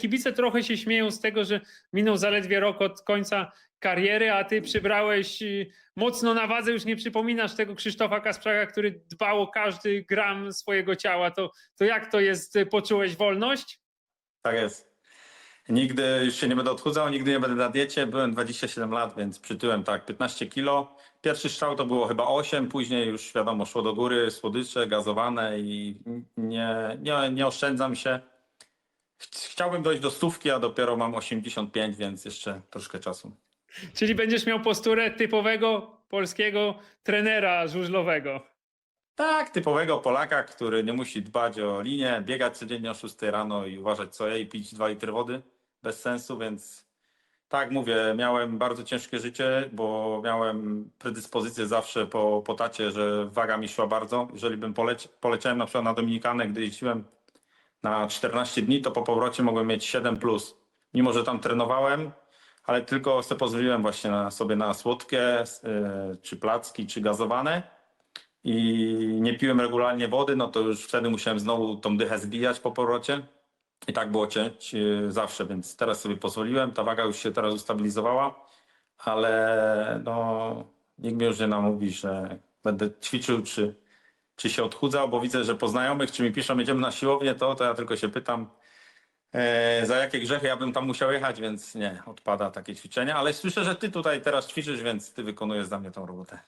kibice trochę się śmieją z tego, że minął zaledwie rok od końca kariery, a ty przybrałeś y, mocno na wadze, już nie przypominasz tego Krzysztofa Kasprzaka, który dbał o każdy gram swojego ciała. To, to jak to jest, y, poczułeś wolność? Tak jest. Nigdy już się nie będę odchudzał, nigdy nie będę na diecie. Byłem 27 lat, więc przytyłem tak 15 kilo. Pierwszy strzał to było chyba 8, później już wiadomo szło do góry, słodycze, gazowane i nie, nie, nie oszczędzam się. Ch- Chciałbym dojść do stówki, a dopiero mam 85, więc jeszcze troszkę czasu. Czyli będziesz miał posturę typowego polskiego trenera żużlowego. Tak, typowego Polaka, który nie musi dbać o linię, biegać codziennie o 6 rano i uważać co je i pić 2 litry wody bez sensu, więc tak mówię, miałem bardzo ciężkie życie, bo miałem predyspozycję zawsze po, po tacie, że waga mi szła bardzo. Jeżeli bym poleci, poleciałem na przykład na Dominikanę, gdy jeździłem na 14 dni, to po powrocie mogłem mieć 7 plus. Mimo, że tam trenowałem, ale tylko sobie pozwoliłem właśnie na, sobie na słodkie, y, czy placki, czy gazowane i nie piłem regularnie wody, no to już wtedy musiałem znowu tą dychę zbijać po powrocie. I tak było cię, ci- zawsze, więc teraz sobie pozwoliłem. Ta waga już się teraz ustabilizowała, ale no, nikt mnie już nie namówi, że będę ćwiczył czy, czy się odchudzał, bo widzę, że po znajomych, czy mi piszą, jedziemy na siłownię, to, to ja tylko się pytam, e, za jakie grzechy ja bym tam musiał jechać, więc nie, odpada takie ćwiczenia. Ale słyszę, że ty tutaj teraz ćwiczysz, więc ty wykonujesz za mnie tą robotę.